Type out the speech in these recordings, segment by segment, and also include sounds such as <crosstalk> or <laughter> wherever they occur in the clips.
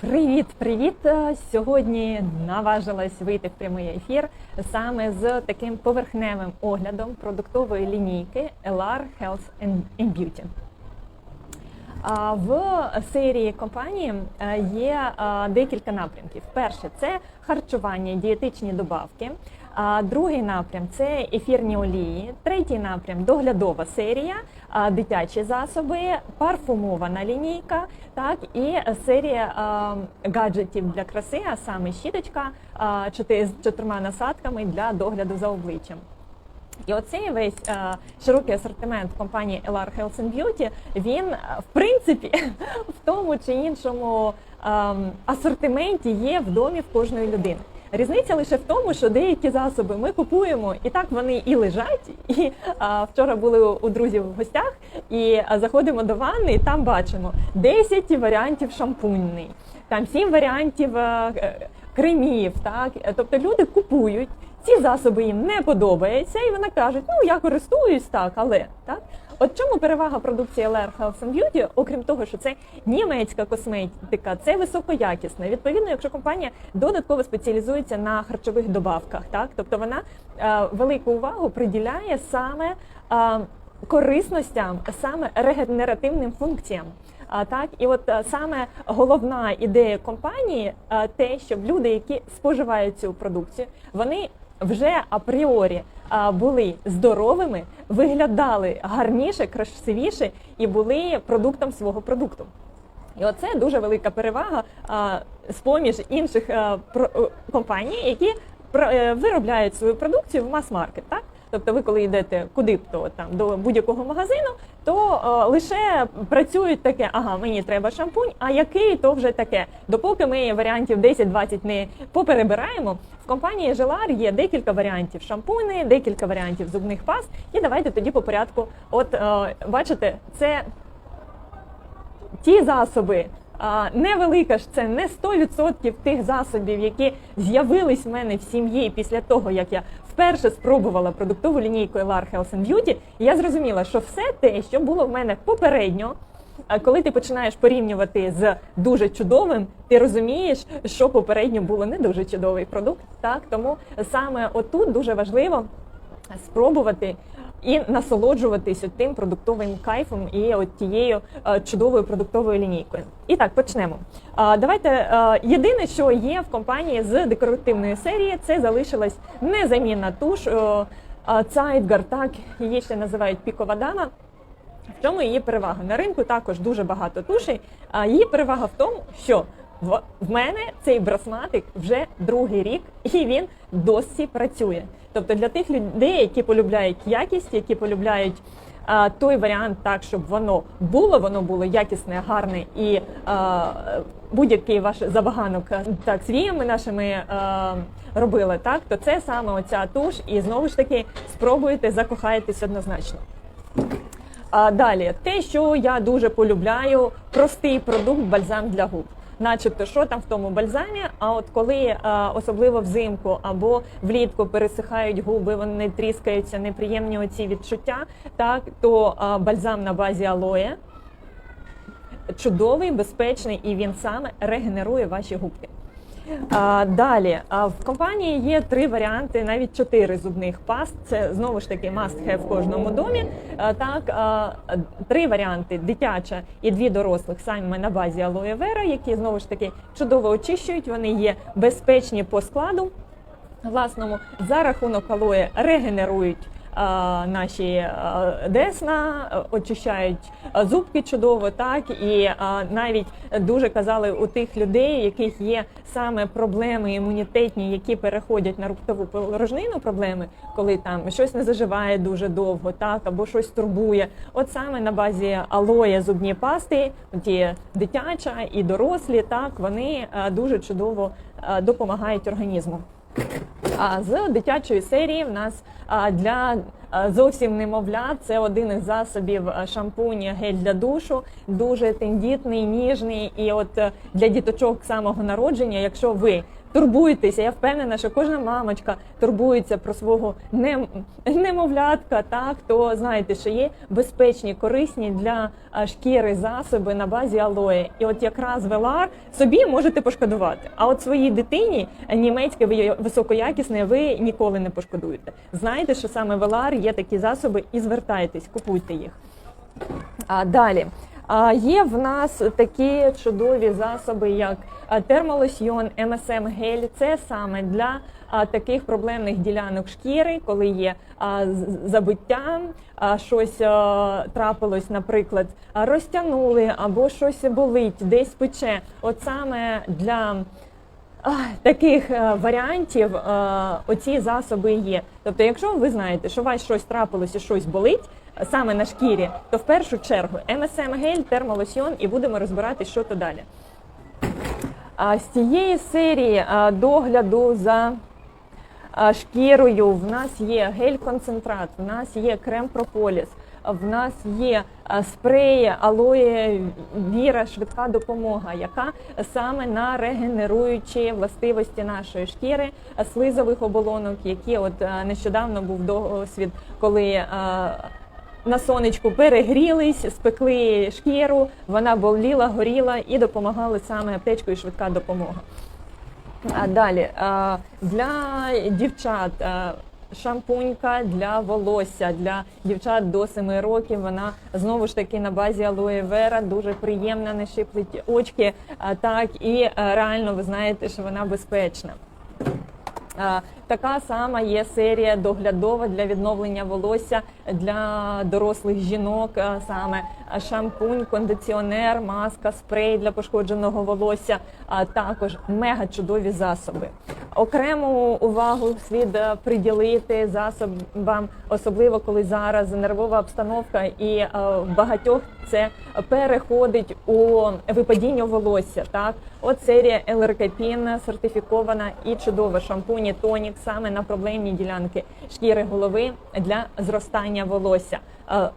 Привіт, привіт! Е, Сьогодні наважилась вийти в прямий ефір саме з таким поверхневим оглядом продуктової лінійки LR Health and and Beauty. В серії компанії е, є е, декілька напрямків. Перше це харчування, дієтичні добавки. Другий напрям це ефірні олії. Третій напрям доглядова серія, дитячі засоби, парфумована лінійка, так і серія гаджетів для краси, а саме щіточка з чотирма насадками для догляду за обличчям. І оцей весь е, широкий асортимент компанії LR Health and Beauty, він е, в принципі <laughs> в тому чи іншому ем, асортименті є в домі в кожної людини. Різниця лише в тому, що деякі засоби ми купуємо, і так вони і лежать. І е, вчора були у друзів в гостях, і е, заходимо до ванни, і там бачимо 10 варіантів шампуньний, там 7 варіантів е, е, кремів. Так тобто люди купують. Ці засоби їм не подобаються, і вони кажуть, ну я користуюсь так, але так. От чому перевага продукції LR Health and Beauty, окрім того, що це німецька косметика, це високоякісна. Відповідно, якщо компанія додатково спеціалізується на харчових добавках, так тобто вона е, велику увагу приділяє саме е, корисностям, саме регенеративним функціям. А так, і от е, саме головна ідея компанії е, те, щоб люди, які споживають цю продукцію, вони вже апріорі були здоровими, виглядали гарніше, красивіше і були продуктом свого продукту. І оце дуже велика перевага з-поміж інших а, про, е, компаній, які е, виробляють свою продукцію в мас-маркет. Так? Тобто, ви коли йдете куди б то там до будь-якого магазину, то е, лише працюють таке, ага, мені треба шампунь, а який то вже таке. Допоки ми варіантів 10-20 не поперебираємо, в компанії Желар є декілька варіантів шампуни, декілька варіантів зубних паст. І давайте тоді по порядку. От е, бачите, це ті засоби. Невелика ж це не 100% тих засобів, які з'явились в мене в сім'ї після того, як я вперше спробувала продуктову лінійку LR Health and Beauty. Я зрозуміла, що все те, що було в мене попередньо, коли ти починаєш порівнювати з дуже чудовим, ти розумієш, що попередньо було не дуже чудовий продукт. Так тому саме отут дуже важливо спробувати і насолоджуватись тим продуктовим кайфом і от тією е, чудовою продуктовою лінійкою. І так, почнемо. Давайте е, єдине, що є в компанії з декоративної серії, це залишилась незамінна туш е, е, так її ще називають пікова дама. В чому її перевага? На ринку також дуже багато тушей. Її перевага в тому, що в мене цей брасматик вже другий рік, і він досі працює. Тобто для тих людей, які полюбляють якість, які полюбляють а, той варіант, так щоб воно було, воно було якісне, гарне і будь-який ваш забаганок так свіями нашими а, робили, так то це саме оця туш, і знову ж таки спробуйте закохаєтесь однозначно. А далі, те, що я дуже полюбляю, простий продукт бальзам для губ. Начебто, що там в тому бальзамі, а от коли особливо взимку або влітку пересихають губи, вони тріскаються, неприємні оці відчуття, так то бальзам на базі алоє чудовий, безпечний і він саме регенерує ваші губки. А, далі а, в компанії є три варіанти, навіть чотири зубних паст. Це знову ж таки must have в кожному домі. А, так а, три варіанти: дитяча і дві дорослих саме на базі алоє вера, які знову ж таки чудово очищують. Вони є безпечні по складу власному за рахунок алоє регенерують. Наші десна очищають зубки чудово, так і навіть дуже казали у тих людей, у яких є саме проблеми імунітетні, які переходять на рубцову порожнину, проблеми, коли там щось не заживає дуже довго, так або щось турбує. От саме на базі алоє зубні пасти, ті дитяча і дорослі, так вони дуже чудово допомагають організму. А з дитячої серії в нас для зовсім немовля це один із засобів шампуня гель для душу, дуже тендітний, ніжний. І от е, для діточок самого народження, якщо ви турбуєтеся. Я впевнена, що кожна мамочка турбується про свого нем... немовлятка. Так то знаєте, що є безпечні, корисні для шкіри засоби на базі алої. І от якраз велар собі можете пошкодувати. А от своїй дитині німецьке ви- високоякісне ви ніколи не пошкодуєте. Знайте, що саме велар є такі засоби, і звертайтесь, купуйте їх. А далі. А, є в нас такі чудові засоби, як термолосьйон, МСМ гель. Це саме для таких проблемних ділянок шкіри, коли є забиття, щось трапилось, наприклад, розтягнули або щось болить, десь пече. От саме для Таких е, варіантів е, оці засоби є. Тобто, якщо ви знаєте, що у вас щось трапилося, щось болить саме на шкірі, то в першу чергу МСМ гель, термолосьйон і будемо розбирати, що то далі. А з цієї серії догляду за шкірою в нас є гель-концентрат, в нас є крем прополіс, в нас є спреї алоє віра, швидка допомога, яка саме на регенеруючі властивості нашої шкіри, слизових оболонок, які от нещодавно був досвід, коли на сонечку перегрілись, спекли шкіру, вона боліла, горіла і допомагали саме аптечкою швидка допомога. А далі для дівчат шампунька для волосся для дівчат до 7 років. Вона знову ж таки на базі алоє вера, дуже приємна, не шиплить очки. Так і реально ви знаєте, що вона безпечна. Така сама є серія доглядова для відновлення волосся для дорослих жінок. Саме шампунь, кондиціонер, маска, спрей для пошкодженого волосся, а також мега чудові засоби. Окрему увагу слід е, приділити засобам, особливо коли зараз нервова обстановка, і е, в багатьох це переходить у випадіння волосся. Так, от серія Елеркапін сертифікована і чудова шампунь, і тонік саме на проблемні ділянки шкіри голови для зростання волосся. Е,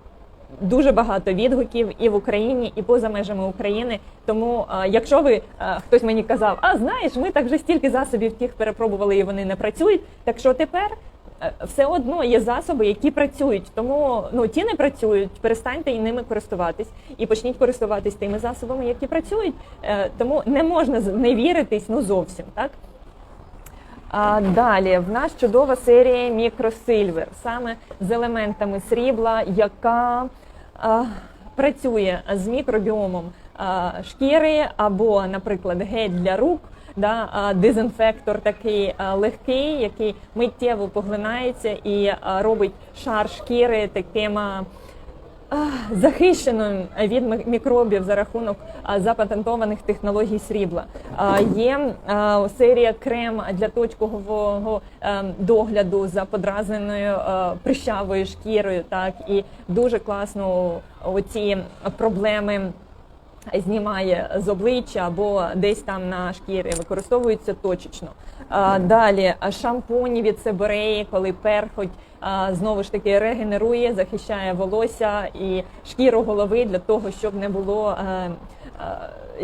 Дуже багато відгуків і в Україні, і поза межами України. Тому, е, якщо ви е, хтось мені казав, а знаєш, ми так вже стільки засобів тих перепробували, і вони не працюють. Так що тепер все одно є засоби, які працюють. Тому ну ті не працюють, перестаньте і ними користуватись і почніть користуватись тими засобами, які працюють. Тому не можна не віритись ну зовсім так. А далі в нас чудова серія мікросильвер, саме з елементами срібла, яка а, працює з мікробіомом а, шкіри або, наприклад, гель для рук. Да, а, дезінфектор такий а, легкий, який миттєво поглинається і а, робить шар шкіри таким а, від мікробів за рахунок запатентованих технологій срібла. Є серія крем для точкового е, догляду за подразненою е, прищавою шкірою. Так і дуже класно оці проблеми. Знімає з обличчя або десь там на шкірі, використовується точечно. Далі а, шампунь від Себореї, коли перхоть знову ж таки регенерує, захищає волосся і шкіру голови для того, щоб не було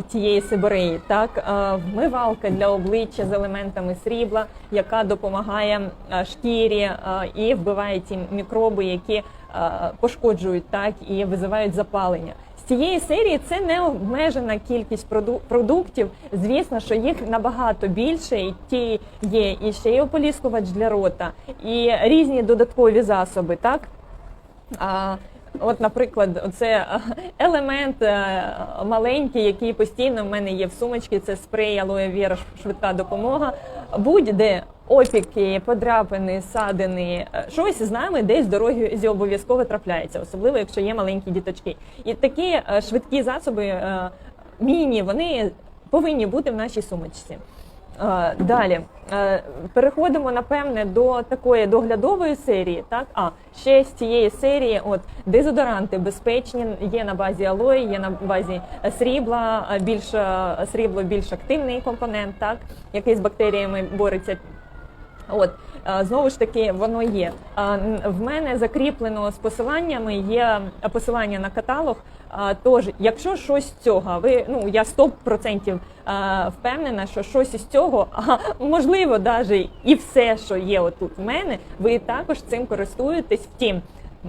тієї сибиреї. Так, вмивалка для обличчя з елементами срібла, яка допомагає шкірі і вбиває ті мікроби, які пошкоджують так і визивають запалення. Цієї серії це не обмежена кількість проду- продуктів. Звісно, що їх набагато більше. І ті є і ще й ополіскувач для рота, і різні додаткові засоби. Так от, наприклад, це елемент е, маленький, який постійно в мене є в сумочці. Це спрей алоє віра швидка допомога. Будь-де опіки, подряпини, садини, е, щось з нами десь дорозі обов'язково трапляється, особливо якщо є маленькі діточки. І такі е, швидкі засоби е, міні, вони повинні бути в нашій сумочці. Е, Далі Е, переходимо напевне до такої доглядової серії. Так, а ще з цієї серії, от дезодоранти безпечні, є на базі алої, є на базі срібла, е, більш срібло більш активний компонент, так який з бактеріями бореться. От знову ж таки, воно є. В мене закріплено з посиланнями є посилання на каталог. Тож, якщо щось з цього, ви ну я 100% е, впевнена, що щось із цього, а можливо, навіть і все, що є отут в мене, ви також цим користуєтесь. Втім,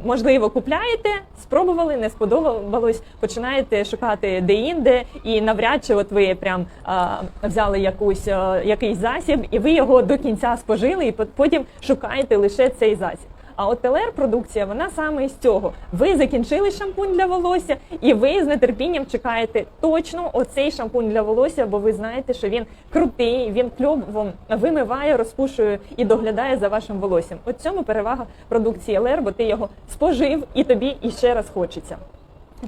можливо, купляєте, спробували, не сподобалось, починаєте шукати де-інде, і навряд чи от ви прям а, взяли якусь а, якийсь засіб, і ви його до кінця спожили, і пот- потім шукаєте лише цей засіб. А от ЛР продукція вона саме із цього. Ви закінчили шампунь для волосся, і ви з нетерпінням чекаєте точно оцей шампунь для волосся, бо ви знаєте, що він крутий, він кльово вимиває, розпушує і доглядає за вашим волоссям. От цьому перевага продукції ЛР, бо ти його спожив і тобі іще раз хочеться.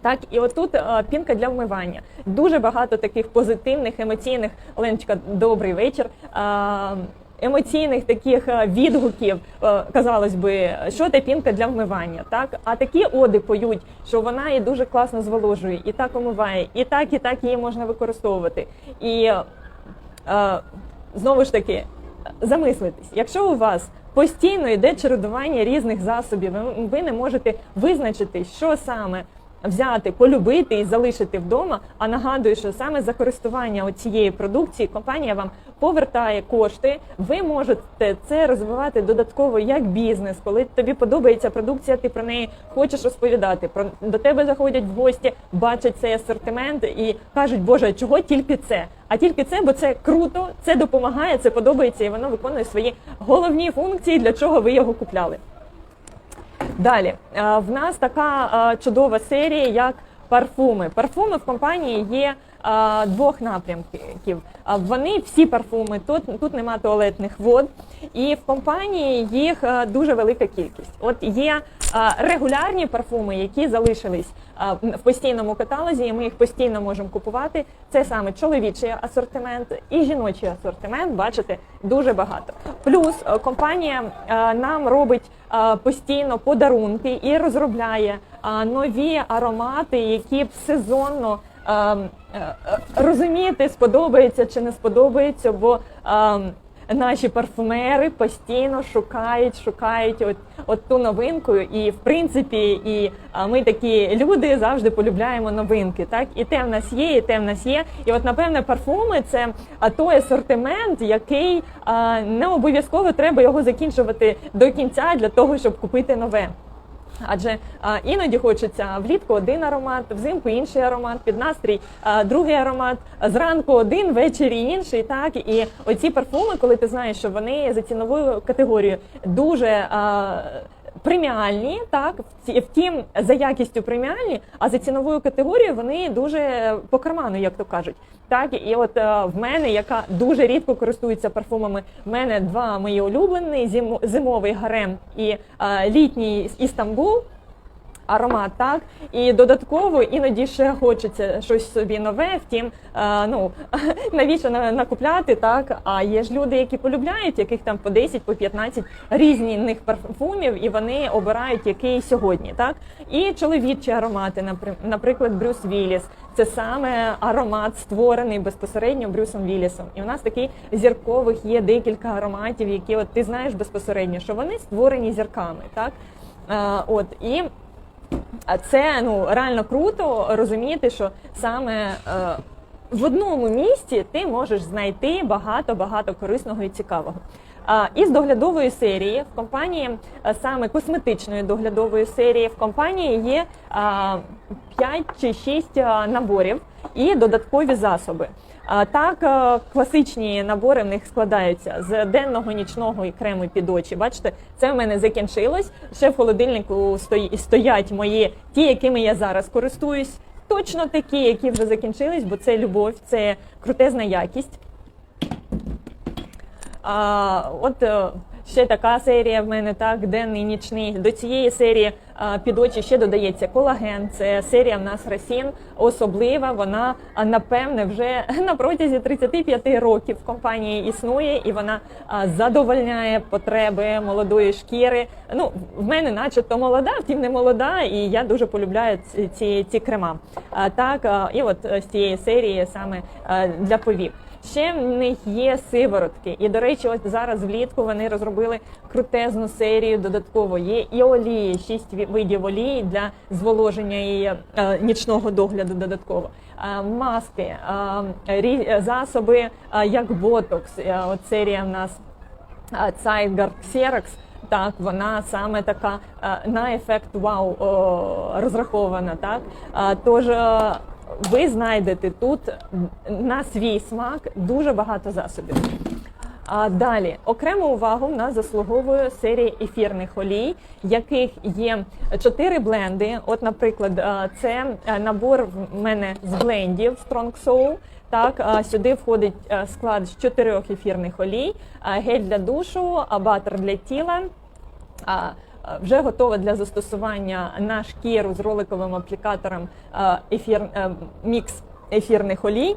Так, і отут е, пінка для вмивання. Дуже багато таких позитивних, емоційних. Оленочка, добрий вечір. Е, емоційних таких е, відгуків, е, казалось би, що та пінка для вмивання. Так, а такі оди поють, що вона і дуже класно зволожує, і так омиває, і так, і так її можна використовувати. І е, знову ж таки, замислитись, якщо у вас постійно йде чередування різних засобів, ви не можете визначити, що саме взяти, полюбити і залишити вдома. А нагадую, що саме за користування цієї продукції компанія вам повертає кошти. Ви можете це розвивати додатково як бізнес, коли тобі подобається продукція, ти про неї хочеш розповідати. Про до тебе заходять в гості, бачать цей асортимент і кажуть, Боже, чого тільки це? А тільки це, бо це круто, це допомагає, це подобається, і воно виконує свої головні функції, для чого ви його купляли. Далі е, в нас така е, чудова серія, як парфуми. Парфуми в компанії є двох напрямків. Вони всі парфуми, тут, тут нема туалетних вод, і в компанії їх е, дуже велика кількість. От є е, регулярні парфуми, які залишились е, в постійному каталозі, і ми їх постійно можемо купувати. Це саме чоловічий асортимент і жіночий асортимент. Бачите, дуже багато. Плюс компанія нам робить постійно подарунки і розробляє нові аромати, які б сезонно. Е, е, е, сподобається чи не сподобається, бо е, наші парфумери постійно шукають, шукають от, от ту новинку. І в принципі, і ми такі люди завжди полюбляємо новинки. Так і те в нас є, і те в нас є. І от напевне парфуми це той асортимент, який не обов'язково треба його закінчувати до кінця для того, щоб купити нове. Адже іноді хочеться влітку один аромат, взимку інший аромат, під настрій другий аромат, зранку один, ввечері інший. Так і оці парфуми, коли ти знаєш, що вони за ціновою категорією дуже. Преміальні, так втім, за якістю преміальні, а за ціновою категорією вони дуже по карману, як то кажуть. Так і от е, в мене, яка дуже рідко користується парфумами, в мене два мої улюблені: зимовий гарем і е, літній Істамбул. Аромат, так і додатково іноді ще хочеться щось собі нове. Втім, е, ну <laughs> навіщо накупляти, так? А є ж люди, які полюбляють, яких там по 10, по 15 різних парфумів, і вони обирають який сьогодні, так і чоловічі аромати, наприклад, Брюс Вілліс. Це саме аромат створений безпосередньо Брюсом Віллісом. І у нас такий зіркових є декілька ароматів, які от ти знаєш безпосередньо, що вони створені зірками, так. Е, от і а це ну реально круто розуміти, що саме е, в одному місці ти можеш знайти багато багато корисного і цікавого. Із доглядової серії в компанії саме косметичної доглядової серії в компанії є а, 5 чи 6 наборів і додаткові засоби. Так, класичні набори в них складаються з денного, нічного і крему під очі. Бачите, це в мене закінчилось. Ще в холодильнику стоять мої ті, якими я зараз користуюсь. Точно такі, які вже закінчились, бо це любов, це крутезна якість. А, от е, ще така серія в мене, так, денний нічний. До цієї серії під очі ще додається колаген. Це серія в нас Росін особлива. Вона напевне вже <laughs> на протязі 35 років компанії існує, і вона задовольняє потреби молодої шкіри. Ну, в мене, начебто, молода, втім не молода, і я дуже полюбляю ці, ці, крема. Так, і от з цієї серії саме для повік. Ще в них є сиворотки. І до речі, от зараз влітку вони розробили крутезну серію. Додатково є і олії, шість ві- видів олії для зволоження і е, нічного догляду. Додатково Е, маски, е, засоби, як ботокс. От серія в нас Zeitgeist Xerox, так, вона саме така на ефект вау розрахована. Так? Тож ви знайдете тут на свій смак дуже багато засобів. А далі окрему увагу в нас заслуговує серія ефірних олій, яких є чотири бленди. От, наприклад, е, це е, набор в мене з блендів Strong Soul. Так, сюди входить е, склад з чотирьох ефірних олій, гель для душу, а батер для тіла. Вже готова для застосування на шкіру з роликовим аплікатором ефір, е, мікс ефірних олій.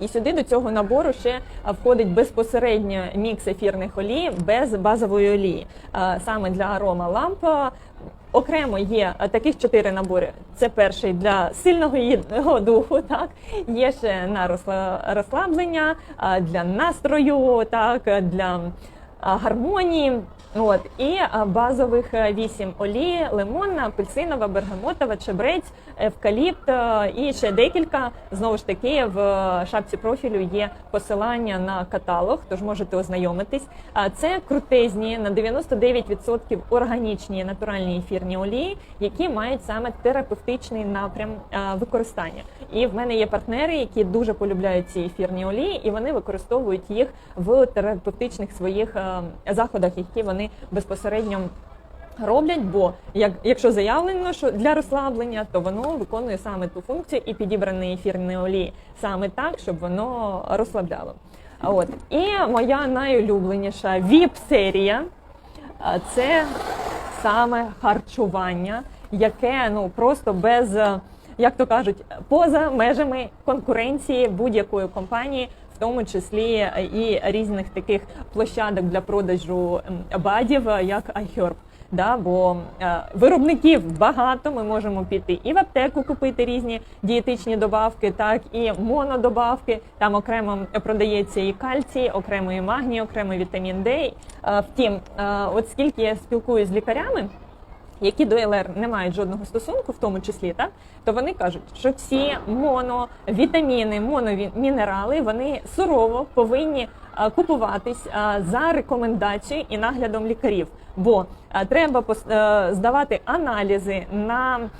І сюди до цього набору ще входить безпосередньо мікс ефірних олій без базової олії. Саме для арома лампа. Окремо є таких чотири набори. Це перший для сильного духу, так є ще на розслаблення, для настрою, так для гармонії. От і базових е, вісім олії: лимонна, апельсинова, бергамотова, чебрець, евкаліпт е, і ще декілька. Знову ж таки, в е, шапці профілю є посилання на каталог, тож можете ознайомитись. А це крутезні на 99% органічні натуральні ефірні олії, які мають саме терапевтичний напрям е, використання. І в мене є партнери, які дуже полюбляють ці ефірні олії, і вони використовують їх в терапевтичних своїх е, заходах, які вони безпосередньо. Роблять, бо як якщо заявлено, що для розслаблення, то воно виконує саме ту функцію і підібрані ефірні олії саме так, щоб воно розслабляло. От і моя найулюбленіша віп-серія це саме харчування, яке ну просто без як то кажуть, поза межами конкуренції будь-якої компанії, тому числі е, і різних таких площадок для продажу бадів, е, як iHerb. Да, бо е, виробників багато. Ми можемо піти і в аптеку купити різні дієтичні добавки, так і монодобавки. Там окремо продається і кальцій, окремо і магній, окремо вітамін Д. Е, втім, е, от скільки я спілкуюся з лікарями, які до ЛР не мають жодного стосунку, в тому числі, так то вони кажуть, що ці моновітаміни, мономінерали вони сурово повинні купуватись за рекомендацією і наглядом лікарів. Бо треба е, здавати аналізи на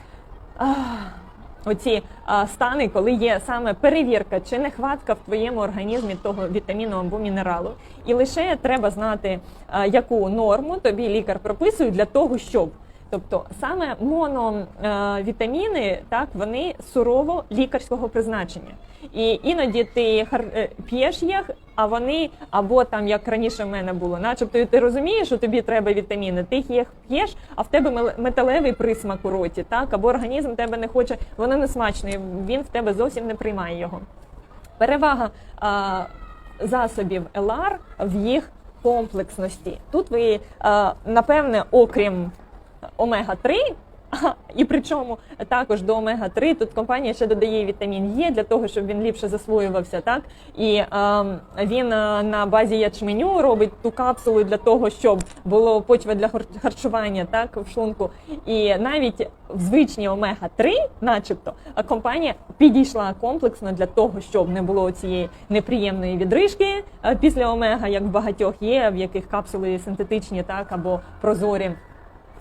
оці стани, коли є саме перевірка чи нехватка в твоєму організмі того вітаміну або мінералу. І лише треба знати, яку норму тобі лікар прописує для того, щоб. Тобто саме моновітаміни, так вони сурово лікарського призначення, і іноді ти е, п'єш їх, а вони або там як раніше в мене було, начебто ти розумієш, що тобі треба вітаміни, ти їх п'єш, а в тебе металевий присмак у роті, так або організм тебе не хоче, воно не смачно, він в тебе зовсім не приймає його. Перевага а, засобів LR в їх комплексності. Тут ви, напевне, окрім омега-3, і причому також до омега-3 тут компанія ще додає вітамін Е для того, щоб він ліпше засвоювався. Так і е, він на базі ячменю робить ту капсулу для того, щоб було почва для хар- харчування, так в шлунку. І навіть в звичній омега-3, начебто, компанія підійшла комплексно для того, щоб не було цієї неприємної відрижки е, після омега, як в багатьох є, в яких капсули синтетичні, так або прозорі.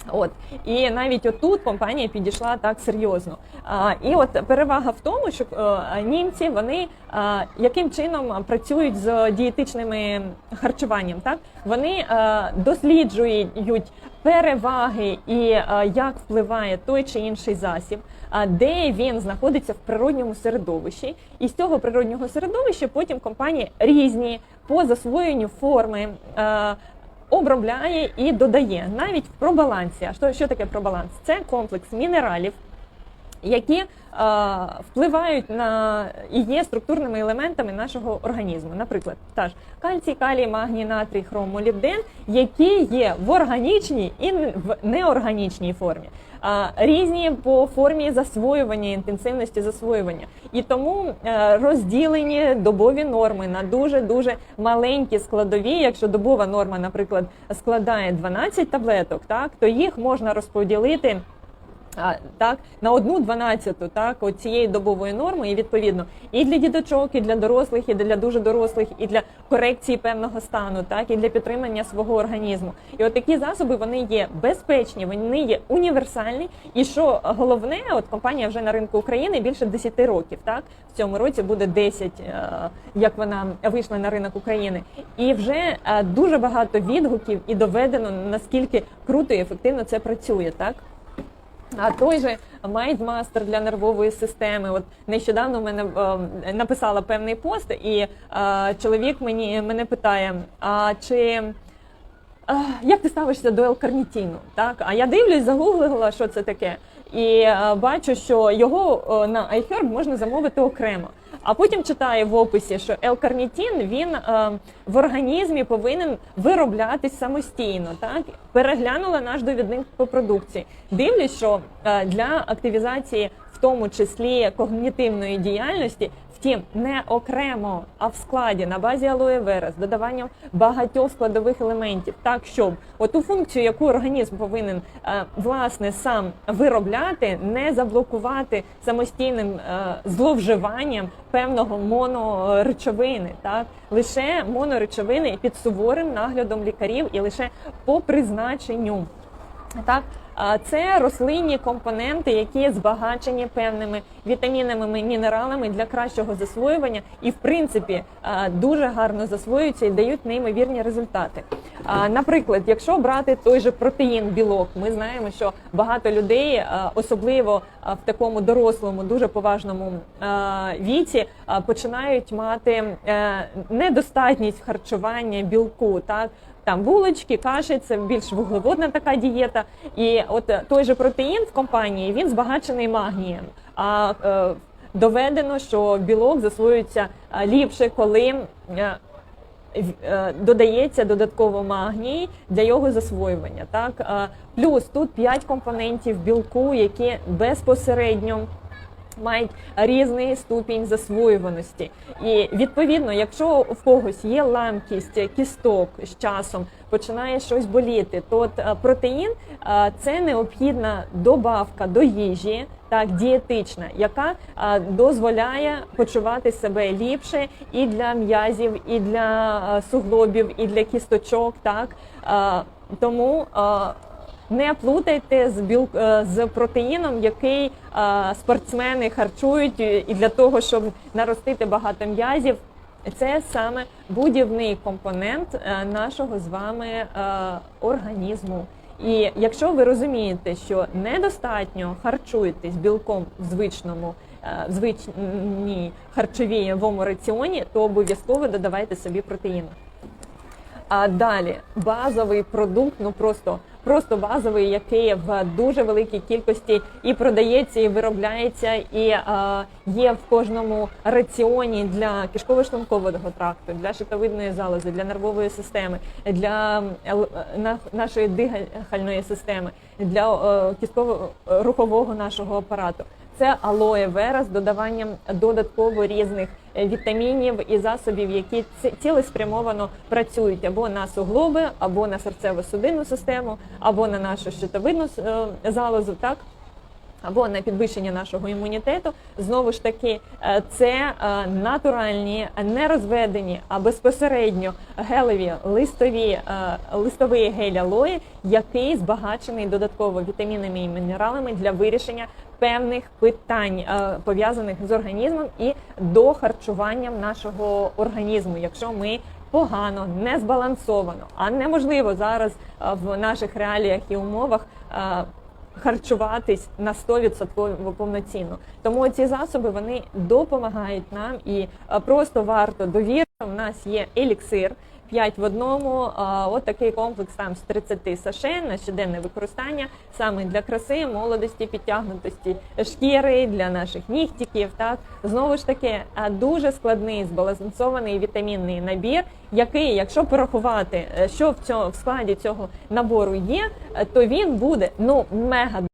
От і навіть отут компанія підійшла так серйозно. А, і от перевага в тому, що е, німці вони а, яким чином працюють з дієтичними харчуванням. Так вони е, досліджують переваги і е, як впливає той чи інший засіб, а де він знаходиться в природньому середовищі, і з цього природнього середовища потім компанії різні по засвоєнню форми. е, обробляє і додає навіть в пробалансі. А що, що таке пробаланс? Це комплекс мінералів, які е, впливають на і є структурними елементами нашого організму. Наприклад, та ж кальцій, калій, магній, натрій, хром, молібден, які є в органічній і в неорганічній формі. А, різні по формі засвоювання, інтенсивності засвоювання, і тому е, розділені добові норми на дуже дуже маленькі складові. Якщо добова норма, наприклад, складає 12 таблеток, так то їх можна розподілити. Так на одну дванадцяту так от цієї добової норми, і відповідно і для діточок, і для дорослих, і для дуже дорослих, і для корекції певного стану, так і для підтримання свого організму. І от такі засоби вони є безпечні, вони є універсальні. І що головне, от компанія вже на ринку України більше 10 років. Так в цьому році буде 10, е, як вона вийшла на ринок України, і вже е, дуже багато відгуків і доведено наскільки круто і ефективно це працює, так. А той же Майдмастер для нервової системи. От нещодавно в мене е, написала певний пост, і е, чоловік мені мене питає: а чи е, як ти ставишся до L-карнітіну? Так, а я дивлюсь, загуглила, що це таке, і е, бачу, що його е, на iHerb можна замовити окремо. А потім читаю в описі, що L-карнітін він е, в організмі повинен вироблятись самостійно. Так переглянула наш довідник по продукції. Дивлюсь, що е, для активізації, в тому числі когнітивної діяльності, втім не окремо, а в складі на базі алоє вера з додаванням багатьох складових елементів, так щоб оту функцію, яку організм повинен е, власне сам виробляти, не заблокувати самостійним е, зловживанням певного моноречовини, так лише моноречовини під суворим наглядом лікарів і лише по призначенню. Так, це рослинні компоненти, які збагачені певними вітамінами, мінералами для кращого засвоювання, і в принципі дуже гарно засвоюються і дають неймовірні результати. Наприклад, якщо брати той же протеїн, білок, ми знаємо, що багато людей, особливо в такому дорослому, дуже поважному віці, починають мати е, недостатність харчування білку, так там булочки, каші, це більш вуглеводна така дієта. І от е, той же протеїн в компанії він збагачений магнієм. А е, доведено, що білок засвоюється е, ліпше, коли е, е, додається додатково магній для його засвоювання. Так плюс тут 5 компонентів білку, які безпосередньо мають різний ступінь засвоюваності. І відповідно, якщо в когось є ламкість кісток з часом, починає щось боліти, то е, протеїн е, це необхідна добавка до їжі. Так, дієтична, яка а, дозволяє почувати себе ліпше і для м'язів, і для а, суглобів, і для кісточок. Так а, тому а, не плутайте з біл е, з протеїном, який а, спортсмени харчують і і для того, щоб наростити багато м'язів. Це саме будівний компонент е, нашого з вами е, організму. І якщо ви розумієте, що недостатньо харчуєтесь білком в звичному е, в звичній харчовому раціоні, то обов'язково додавайте собі протеїну. А далі базовий продукт, ну просто просто базовий, який в дуже великій кількості і продається, і виробляється, і е, є в кожному раціоні для кишково-шлункового тракту, для щитовидної залози, для нервової системи, для нашої дихальної системи, для е, кістково-рухового нашого апарату. Це алоє вера з додаванням додатково різних е, вітамінів і засобів, які ці- цілеспрямовано працюють або на суглоби, або на серцево-судинну систему, або на нашу щитовидну е, залозу. Так або на підвищення нашого імунітету. Знову ж таки, е, це е, натуральні, не розведені, а безпосередньо гелеві листові е, листовий гель алої, який збагачений додатково вітамінами і мінералами для вирішення певних питань пов'язаних з організмом і дохарчуванням нашого організму, якщо ми Погано, не збалансовано, а неможливо зараз в наших реаліях і умовах харчуватись на 100% повноцінно. Тому ці засоби вони допомагають нам і е, просто варто довірити. У нас є еліксир. 5 в одному. От такий комплекс там з 30 саше на щоденне використання саме для краси, молодості, підтягнутості шкіри, для наших нігтіків. Так знову ж таки, дуже складний збалансований вітамінний набір, який, якщо порахувати, е, що в цьому в складі цього набору є, е, то він буде ну мега